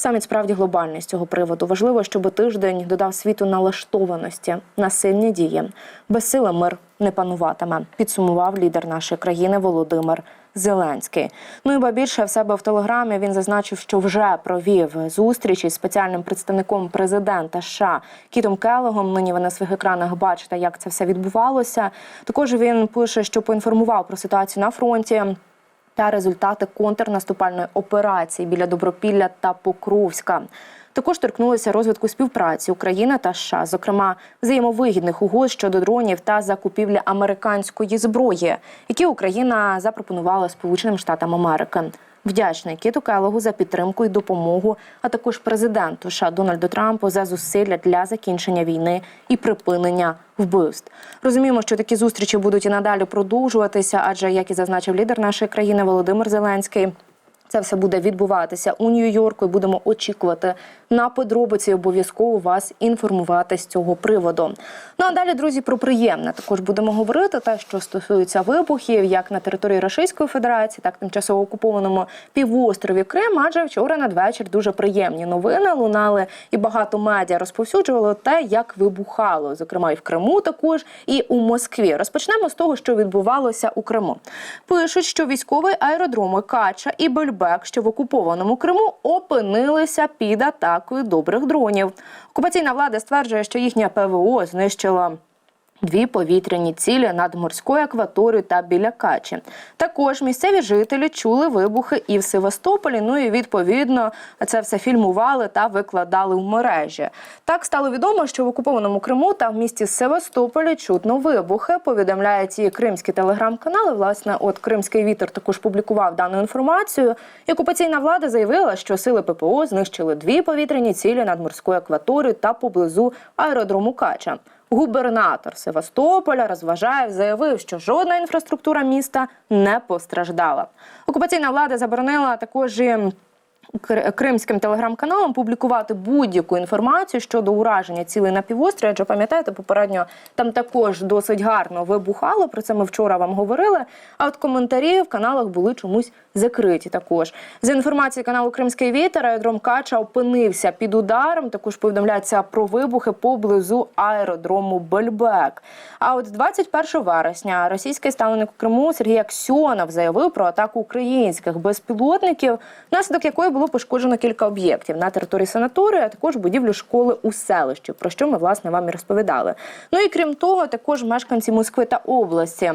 Саміт справді глобальний з цього приводу. Важливо, щоб тиждень додав світу налаштованості на сильні дії. Без сили мир не пануватиме. Підсумував лідер нашої країни Володимир Зеленський. Ну і ба більше в себе в телеграмі він зазначив, що вже провів зустріч із спеціальним представником президента США Кітом Келлогом. Нині ви на своїх екранах бачите, як це все відбувалося. Також він пише, що поінформував про ситуацію на фронті. Та результати контрнаступальної операції біля Добропілля та Покровська. Також торкнулися розвитку співпраці України та США, зокрема взаємовигідних угод щодо дронів та закупівлі американської зброї, які Україна запропонувала Сполученим Штатам Америки. Вдячний Кіту Келогу за підтримку і допомогу, а також президенту США Дональду Трампу за зусилля для закінчення війни і припинення вбивств. Розуміємо, що такі зустрічі будуть і надалі продовжуватися, адже як і зазначив лідер нашої країни Володимир Зеленський. Це все буде відбуватися у Нью-Йорку. і Будемо очікувати на подробиці. Обов'язково вас інформувати з цього приводу. Ну а далі, друзі, про приємне також будемо говорити те, що стосується вибухів, як на території Російської Федерації, так і тимчасово окупованому півострові Крим. Адже вчора надвечір дуже приємні новини лунали, і багато медіа розповсюджувало те, як вибухало, зокрема і в Криму, також і у Москві. Розпочнемо з того, що відбувалося у Криму. Пишуть, що військові аеродроми Кача і Бельбек, що в окупованому Криму, опинилися під атакою добрих дронів. Окупаційна влада стверджує, що їхня ПВО знищила. Дві повітряні цілі над морською акваторією та біля Качі. Також місцеві жителі чули вибухи і в Севастополі. Ну і відповідно це все фільмували та викладали в мережі. Так стало відомо, що в окупованому Криму та в місті Севастополі чутно вибухи. Повідомляють і кримські телеграм-канали. Власне, от Кримський вітер також публікував дану інформацію. І окупаційна влада заявила, що сили ППО знищили дві повітряні цілі над морською акваторією та поблизу аеродрому Кача. Губернатор Севастополя розважає, заявив, що жодна інфраструктура міста не постраждала. Окупаційна влада заборонила також кр- кримським телеграм-каналам публікувати будь-яку інформацію щодо ураження цілей на півострові. Адже пам'ятаєте, попередньо там також досить гарно вибухало. Про це ми вчора вам говорили. А от коментарі в каналах були чомусь закриті. Також з інформації каналу Кримський вітер аеродром Кача опинився під ударом. Також повідомляється про вибухи поблизу аеродрому Бельбек. А от 21 вересня російський ставленик у Криму Сергій Аксьонов заявив про атаку українських безпілотників, внаслідок якої було пошкоджено кілька об'єктів на території санаторію, а також будівлю школи у селищі, про що ми власне вам і розповідали. Ну і крім того, також мешканці Москви та області.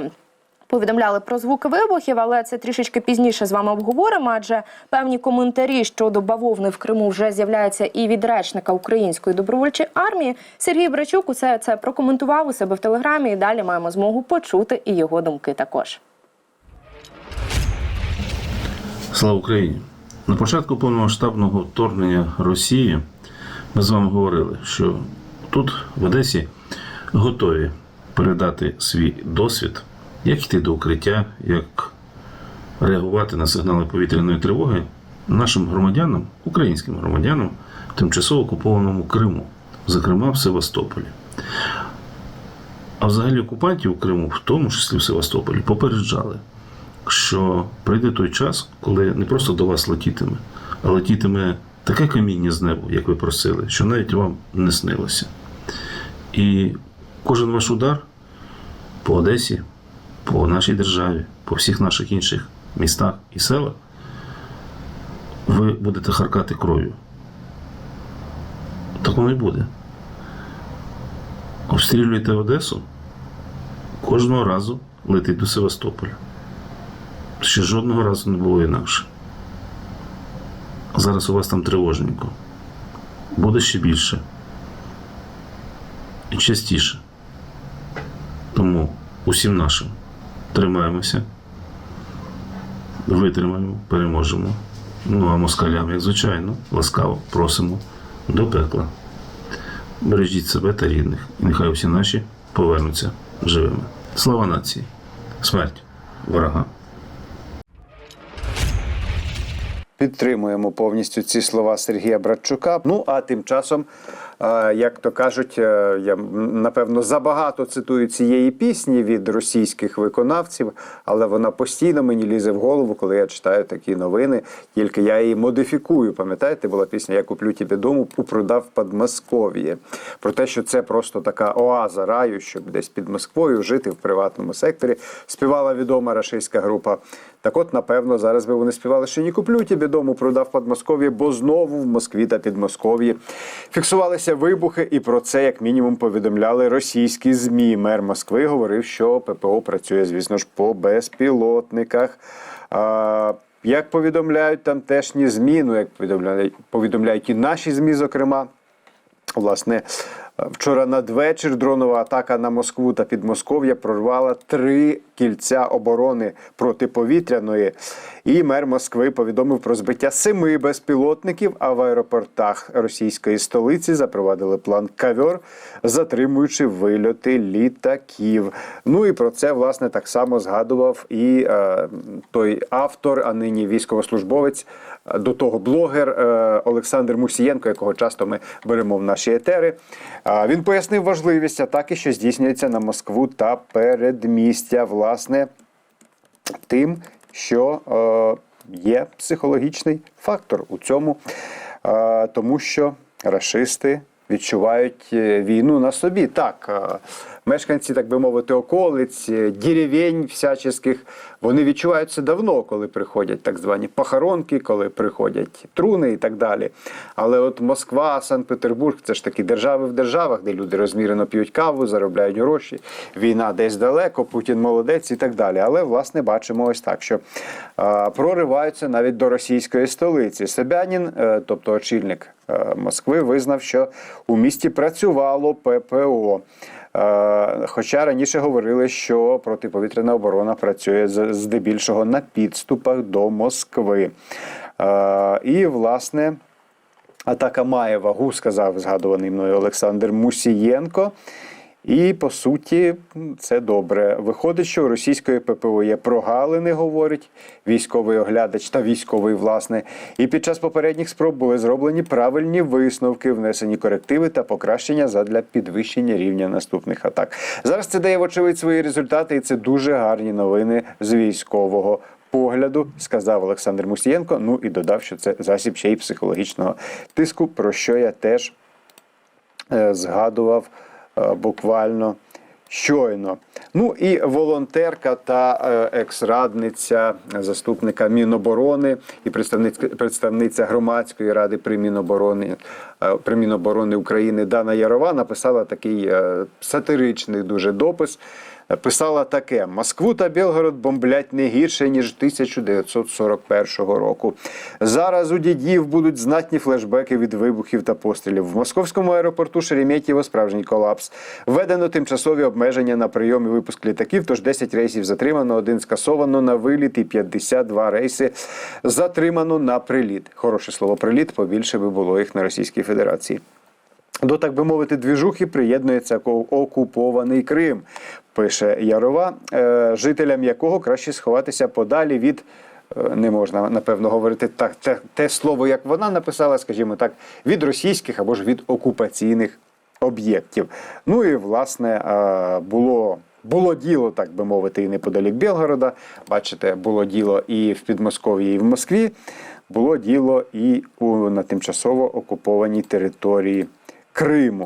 Повідомляли про звуки вибухів, але це трішечки пізніше з вами обговоримо. Адже певні коментарі щодо бавовни в Криму вже з'являються і від речника української добровольчої армії. Сергій Брачук усе це прокоментував у себе в телеграмі. І далі маємо змогу почути і його думки також. Слава Україні! На початку повномасштабного вторгнення Росії ми з вами говорили, що тут, в Одесі, готові передати свій досвід, як йти до укриття, як реагувати на сигнали повітряної тривоги нашим громадянам, українським громадянам тимчасово окупованому Криму, зокрема в Севастополі. А взагалі окупантів Криму, в тому числі в Севастополі, попереджали, що прийде той час, коли не просто до вас летітиме, а летітиме таке каміння з неба, як ви просили, що навіть вам не снилося. І кожен ваш удар по Одесі, по нашій державі, по всіх наших інших містах і селах, ви будете харкати кров'ю. Так воно і буде. Обстрілюєте Одесу, кожного разу летить до Севастополя. Ще жодного разу не було інакше. Зараз у вас там тривожненько. Буде ще більше. І частіше. Тому усім нашим тримаємося, витримаємо, переможемо. Ну а москалям, як звичайно, ласкаво просимо до пекла. Бережіть себе та рідних, і нехай усі наші повернуться живими. Слава нації! Смерть ворога! Підтримуємо повністю ці слова Сергія Братчука. Ну а тим часом е, як то кажуть, е, я напевно забагато цитую цієї пісні від російських виконавців, але вона постійно мені лізе в голову, коли я читаю такі новини. Тільки я її модифікую. Пам'ятаєте, була пісня Я куплю тебе дому у продав Подмосков'я. Про те, що це просто така оаза раю, щоб десь під Москвою жити в приватному секторі. Співала відома рашистська група. Так от, напевно, зараз би вони співали, що не куплю тебе дому, продав Подмосков'я, бо знову в Москві та Підмосков'ї фіксувалися вибухи, і про це, як мінімум, повідомляли російські ЗМІ. Мер Москви говорив, що ППО працює, звісно ж, по безпілотниках. А, як повідомляють тамтешні ЗМІ, ну як повідомляють, повідомляють і наші ЗМІ, зокрема, Власне, вчора надвечір дронова атака на Москву та Підмосков'я прорвала три кільця оборони протиповітряної. І мер Москви повідомив про збиття семи безпілотників. А в аеропортах російської столиці запровадили план кавьор, затримуючи вильоти літаків. Ну і про це власне так само згадував і е, той автор, а нині військовослужбовець, до того блогер е, Олександр Мусієнко, якого часто ми беремо в наші етери. Він пояснив важливість атаки, що здійснюється на Москву та передмістя, власне, тим, що е, є психологічний фактор у цьому, е, тому що рашисти відчувають е, війну на собі. Так, е, мешканці, так би мовити, околиць, е, деревень всяческих, вони відчувають це давно, коли приходять так звані похоронки, коли приходять труни і так далі. Але от Москва, Санкт-Петербург це ж такі держави в державах, де люди розмірено п'ють каву, заробляють гроші. Війна десь далеко, Путін молодець і так далі. Але власне бачимо ось так, що прориваються навіть до російської столиці. Собянін, е, тобто очільник Москви, визнав, що у місті працювало ППО. Е, Хоча раніше говорили, що протиповітряна оборона працює здебільшого на підступах до Москви. Е, І, власне, атака має вагу, сказав згадуваний мною Олександр Мусієнко. І по суті, це добре. Виходить, що російської ППО є прогалини, говорить військовий оглядач та військовий власне. І під час попередніх спроб були зроблені правильні висновки, внесені корективи та покращення задля підвищення рівня наступних атак. Зараз це дає вочевидь свої результати, і це дуже гарні новини з військового погляду, сказав Олександр Мусієнко. Ну і додав, що це засіб ще й психологічного тиску, про що я теж е, згадував буквально щойно. Ну і волонтерка та е, екс-радниця заступника Міноборони і представниця, громадської ради при Міноборони, е, при Міноборони України Дана Ярова написала такий е, сатиричний дуже допис. Писала таке: Москву та Білгород бомблять не гірше ніж 1941 року. Зараз у дідів будуть знатні флешбеки від вибухів та пострілів. В московському аеропорту Шереметьєво справжній колапс. Введено тимчасові обмеження на прийом і випуск літаків. Тож 10 рейсів затримано, один скасовано на виліт і 52 рейси затримано на приліт. Хороше слово приліт, побільше би було їх на Російській Федерації. До так би мовити, двіжухи приєднується окупований Крим, пише Ярова, е, жителям якого краще сховатися подалі від. е, Не можна напевно говорити так, те, те слово, як вона написала, скажімо так, від російських або ж від окупаційних об'єктів. Ну і власне е, було. Було діло, так би мовити, і неподалік Білгорода. Бачите, було діло і в Підмосков'ї, і в Москві. Було діло і у на тимчасово окупованій території Криму.